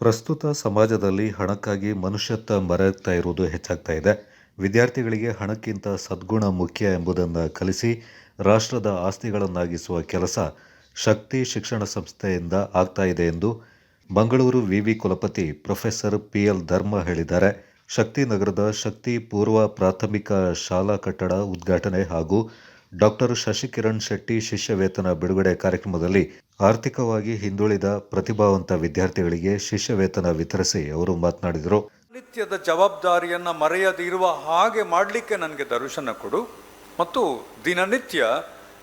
ಪ್ರಸ್ತುತ ಸಮಾಜದಲ್ಲಿ ಹಣಕ್ಕಾಗಿ ಮನುಷ್ಯತ್ವ ಮರೆಯುತ್ತಾ ಇರುವುದು ಹೆಚ್ಚಾಗ್ತಾ ಇದೆ. ವಿದ್ಯಾರ್ಥಿಗಳಿಗೆ ಹಣಕ್ಕಿಂತ ಸದ್ಗುಣ ಮುಖ್ಯ ಎಂಬುದನ್ನು ಕಲಿಸಿ ರಾಷ್ಟ್ರದ ಆಸ್ತಿಗಳನ್ನಾಗಿಸುವ ಕೆಲಸ ಶಕ್ತಿ ಶಿಕ್ಷಣ ಸಂಸ್ಥೆಯಿಂದ ಆಗ್ತಾ ಇದೆ ಎಂದು ಮಂಗಳೂರು ವಿವಿ ಕುಲಪತಿ ಪ್ರೊಫೆಸರ್ ಪಿ ಎಲ್ ಧರ್ಮ ಹೇಳಿದ್ದಾರೆ. ಶಕ್ತಿ ನಗರದ ಶಕ್ತಿ ಪೂರ್ವ ಪ್ರಾಥಮಿಕ ಶಾಲಾ ಕಟ್ಟಡ ಉದ್ಘಾಟನೆ ಹಾಗೂ ಡಾಕ್ಟರ್ ಶಶಿಕಿರಣ್ ಶೆಟ್ಟಿ ಶಿಷ್ಯ ವೇತನ ಬಿಡುಗಡೆ ಕಾರ್ಯಕ್ರಮದಲ್ಲಿ ಆರ್ಥಿಕವಾಗಿ ಹಿಂದುಳಿದ ಪ್ರತಿಭಾವಂತ ವಿದ್ಯಾರ್ಥಿಗಳಿಗೆ ಶಿಷ್ಯ ವೇತನ ವಿತರಿಸಿ ಅವರು ಮಾತನಾಡಿದರು. ನಿತ್ಯದ ಜವಾಬ್ದಾರಿಯನ್ನು ಮರೆಯದಿರುವ ಹಾಗೆ ಮಾಡಲಿಕ್ಕೆ ನನಗೆ ದರ್ಶನ ಕೊಡು ಮತ್ತು ದಿನನಿತ್ಯ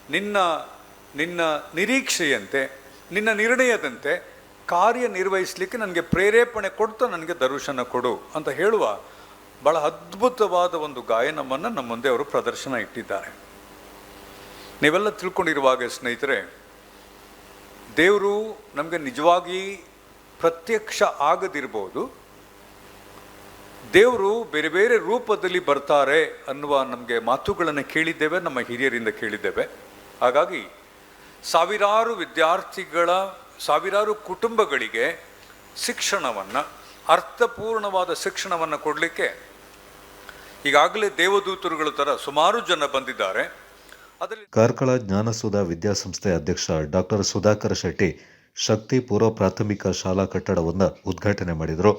ನಿನ್ನ ನಿನ್ನ ನಿರೀಕ್ಷೆಯಂತೆ, ನಿನ್ನ ನಿರ್ಣಯದಂತೆ ಕಾರ್ಯನಿರ್ವಹಿಸಲಿಕ್ಕೆ ನನಗೆ ಪ್ರೇರೇಪಣೆ ಕೊಡ್ತಾ ನನಗೆ ದರ್ಶನ ಕೊಡು ಅಂತ ಹೇಳುವ ಬಹಳ ಅದ್ಭುತವಾದ ಒಂದು ಗಾಯನವನ್ನು ನಮ್ಮ ಮುಂದೆ ಅವರು ಪ್ರದರ್ಶನ ಇಟ್ಟಿದ್ದಾರೆ. ನೀವೆಲ್ಲ ತಿಳ್ಕೊಂಡಿರುವಾಗ ಸ್ನೇಹಿತರೆ ದೇವರು ನಮಗೆ ನಿಜವಾಗಿ ಪ್ರತ್ಯಕ್ಷ ಆಗದಿರ್ಬೋದು. ದೇವರು ಬೇರೆ ಬೇರೆ ರೂಪದಲ್ಲಿ ಬರ್ತಾರೆ ಅನ್ನುವ ನಮಗೆ ಮಾತುಗಳನ್ನು ಕೇಳಿದ್ದೇವೆ, ನಮ್ಮ ಹಿರಿಯರಿಂದ ಕೇಳಿದ್ದೇವೆ. ಹಾಗಾಗಿ ಸಾವಿರಾರು ವಿದ್ಯಾರ್ಥಿಗಳ, ಸಾವಿರಾರು ಕುಟುಂಬಗಳಿಗೆ ಶಿಕ್ಷಣವನ್ನು, ಅರ್ಥಪೂರ್ಣವಾದ ಶಿಕ್ಷಣವನ್ನು ಕೊಡಲಿಕ್ಕೆ ಈಗಾಗಲೇ ದೇವದೂತರುಗಳ ಥರ ಸುಮಾರು ಜನ ಬಂದಿದ್ದಾರೆ. ಕಾರ್ಕಳ ಜ್ಞಾನಸೂಧ ವಿದ್ಯಾಸಂಸ್ಥೆ ಅಧ್ಯಕ್ಷ ಡಾಕ್ಟರ್ ಸುಧಾಕರ್ ಶೆಟ್ಟಿ ಶಕ್ತಿ ಪೂರ್ವ ಪ್ರಾಥಮಿಕ ಶಾಲಾ ಕಟ್ಟಡವನ್ನು ಉದ್ಘಾಟನೆ ಮಾಡಿದರು.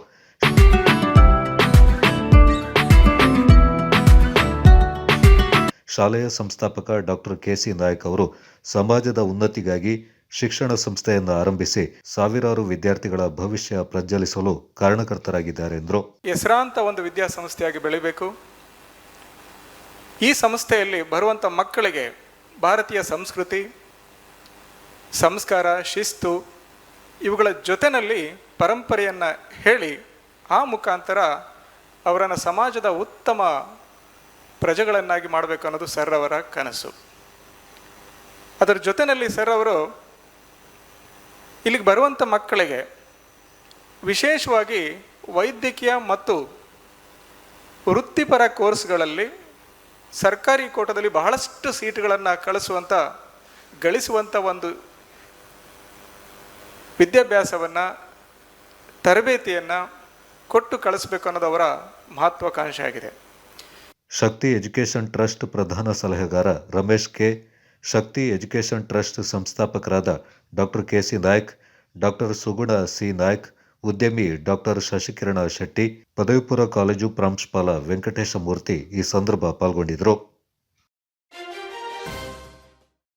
ಶಾಲೆಯ ಸಂಸ್ಥಾಪಕ ಡಾಕ್ಟರ್ ಕೆಸಿ ನಾಯಕ್ ಅವರು ಸಮಾಜದ ಉನ್ನತಿಗಾಗಿ ಶಿಕ್ಷಣ ಸಂಸ್ಥೆಯನ್ನು ಆರಂಭಿಸಿ ಸಾವಿರಾರು ವಿದ್ಯಾರ್ಥಿಗಳ ಭವಿಷ್ಯ ಪ್ರಜ್ವಲಿಸಲು ಕಾರಣಕರ್ತರಾಗಿದ್ದಾರೆ ಎಂದರು. ಹೆಸರಾಂತ ಒಂದು ವಿದ್ಯಾಸಂಸ್ಥೆಯಾಗಿ ಬೆಳಿಬೇಕು. ಈ ಸಂಸ್ಥೆಯಲ್ಲಿ ಬರುವಂಥ ಮಕ್ಕಳಿಗೆ ಭಾರತೀಯ ಸಂಸ್ಕೃತಿ, ಸಂಸ್ಕಾರ, ಶಿಸ್ತು ಇವುಗಳ ಜೊತೆಯಲ್ಲಿ ಪರಂಪರೆಯನ್ನು ಹೇಳಿ ಆ ಮುಖಾಂತರ ಅವರನ್ನು ಸಮಾಜದ ಉತ್ತಮ ಪ್ರಜೆಗಳನ್ನಾಗಿ ಮಾಡಬೇಕು ಅನ್ನೋದು ಸರ್ ಅವರ ಕನಸು. ಅದರ ಜೊತೆಯಲ್ಲಿ ಸರ್ ಅವರು ಇಲ್ಲಿಗೆ ಬರುವಂಥ ಮಕ್ಕಳಿಗೆ ವಿಶೇಷವಾಗಿ ವೈದ್ಯಕೀಯ ಮತ್ತು ವೃತ್ತಿಪರ ಕೋರ್ಸ್ಗಳಲ್ಲಿ ಸರ್ಕಾರಿ ಕೋಟದಲ್ಲಿ ಬಹಳಷ್ಟು ಸೀಟುಗಳನ್ನು ಕಳಿಸುವಂಥ ಗಳಿಸುವಂಥ ಒಂದು ವಿದ್ಯಾಭ್ಯಾಸವನ್ನು, ತರಬೇತಿಯನ್ನು ಕೊಟ್ಟು ಕಳಿಸ್ಬೇಕು ಅನ್ನೋದು ಅವರ ಮಹತ್ವಾಕಾಂಕ್ಷೆ ಆಗಿದೆ. ಶಕ್ತಿ ಎಜುಕೇಷನ್ ಟ್ರಸ್ಟ್ ಪ್ರಧಾನ ಸಲಹೆಗಾರ Ramesh K. Shakti education trust ಸಂಸ್ಥಾಪಕರಾದ doctor K. C. Naik, doctor Suguna C. Naik ಉದ್ಯಮಿ ಡಾಕ್ಟರ್ ಶಶಿಕಿರಣ ಶೆಟ್ಟಿ ಪದವಿಪೂರ್ವ ಕಾಲೇಜು ಪ್ರಾಂಶುಪಾಲ ವೆಂಕಟೇಶ ಮೂರ್ತಿ ಈ ಸಂದರ್ಭ ಪಾಲ್ಗೊಂಡಿದ್ದರು.